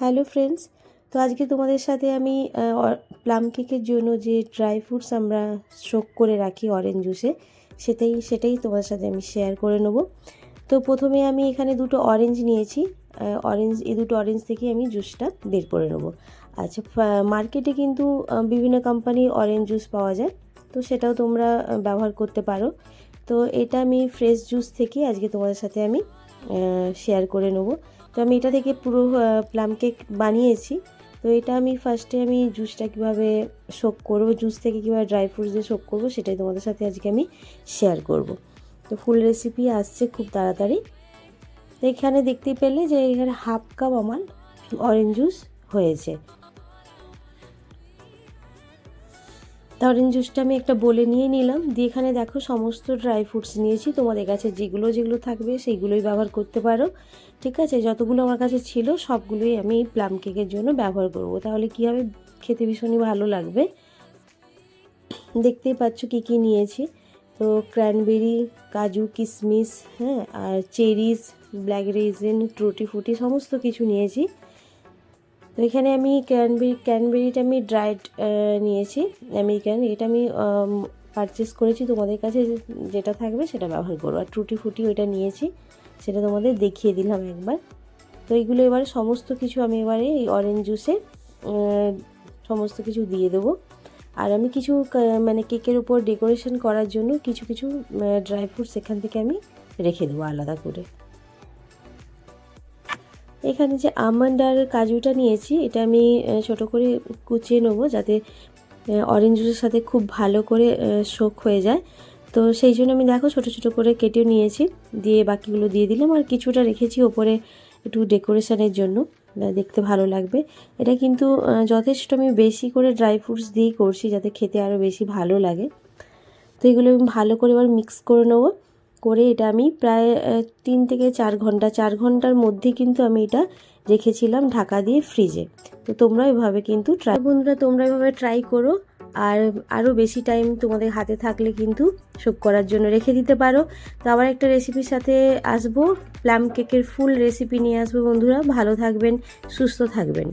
Hello friends, তো আজকে তোমাদের সাথে আমি প্লাম কেকের জন্য যে ড্রাই ফ্রুটস আমরা স্ট্রোক করে রাখি অরেঞ্জ জুসে, সেটাই সেটাই তোমাদের সাথে আমি শেয়ার করে নেব। তো প্রথমে আমি এখানে দুটো অরেঞ্জ নিয়েছি অরেঞ্জ, এই দুটো অরেঞ্জ থেকে আমি জুসটা বের করে নেব। আচ্ছা মার্কেটে কিন্তু বিভিন্ন কোম্পানির অরেঞ্জ জুস পাওয়া যায়, তো সেটাও তোমরা ব্যবহার করতে পারো। তো এটা আমি ফ্রেশ জুস থেকে আজকে তোমাদের সাথে আমি শেয়ার করে নেব। তো আমি এটা থেকে পুরো প্লাম কেক বানিয়েছি। তো এটা আমি ফার্স্টে আমি জুসটা কীভাবে শোক করব জুস থেকে কীভাবে ড্রাই ফ্রুটস দিয়ে শোক করব, সেটাই তোমাদের সাথে আজকে আমি শেয়ার করব। তো ফুল রেসিপি আসছে খুব তাড়াতাড়ি। তো এখানে দেখতে পেলে যে এখানে হাফ কাপ আমার অরেঞ্জ জুস হয়েছে। অরেঞ্জ জুসটা আমি একটা বলে নিয়ে নিলাম। দিয়ে এখানে দেখো সমস্ত ড্রাই ফ্রুটস নিয়েছি। তোমাদের কাছে যেগুলো যেগুলো থাকবে সেইগুলোই ব্যবহার করতে পারো। ঠিক আছে? যতগুলো আমার কাছে ছিল সবগুলোই আমি প্লাম কেকের জন্য ব্যবহার করব। তাহলে কী হবে? খেতে ভীষণই ভালো লাগবে। দেখতেই পাচ্ছ কী কী নিয়েছি। তো ক্র্যানবেরি কাজু কিশমিশ হ্যাঁ আর চেরিস ব্ল্যাক রেজিন ট্রুটি ফুটি সমস্ত কিছু নিয়েছি। তো এখানে আমি ক্যানবেরি ক্যানবেরিটা আমি ড্রাইড নিয়েছি। আমেরিকান এটা আমি পারচেস করেছি তোমাদের কাছে যেটা থাকবে সেটা ব্যবহার করো আর টুটি ফুটি ওইটা নিয়েছি, সেটা তোমাদের দেখিয়ে দিলাম একবার। তো এইগুলো এবারে সমস্ত কিছু আমি এবারে এই অরেঞ্জ জুসে সমস্ত কিছু দিয়ে দেবো। আর আমি কিছু মানে কেকের উপর ডেকোরেশন করার জন্য কিছু কিছু ড্রাই ফ্রুটস এখান থেকে আমি রেখে দেবো আলাদা করে। এখানে যে আমন্ড আর কাজুটা নিয়েছি, এটা আমি ছোট করে কুচিয়ে নেব যাতে অরেঞ্জ জুসের সাথে খুব ভালো করে শোক হয়ে যায়। তো সেই জন্য আমি দেখো ছোট ছোট করে কেটেও নিয়েছি, দিয়ে বাকিগুলো দিয়ে দিলাম আর কিছুটা রেখেছি ওপরে একটু ডেকোরেশনের জন্য দেখতে ভালো লাগবে। এটা কিন্তু যথেষ্ট আমি বেশি করে ড্রাই ফ্রুটস দিয়েই করছি যাতে খেতে আরও বেশি ভালো লাগে। তো এগুলো আমি ভালো করে এবার মিক্স করে নেব। করে এটা আমি প্রায় তিন থেকে চার ঘণ্টা, চার ঘণ্টার মধ্যেই কিন্তু আমি এটা রেখেছিলাম ঢাকা দিয়ে ফ্রিজে তো তোমরা এভাবে কিন্তু ট্রাই বন্ধুরা, তোমরা এভাবে ট্রাই করো আর আরও বেশি টাইম তোমাদের হাতে থাকলে কিন্তু শুক করার জন্য রেখে দিতে পারো। তো আবার একটা রেসিপির সাথে আসব। প্লাম কেকের ফুল রেসিপি নিয়ে আসব বন্ধুরা। ভালো থাকবেন, সুস্থ থাকবেন।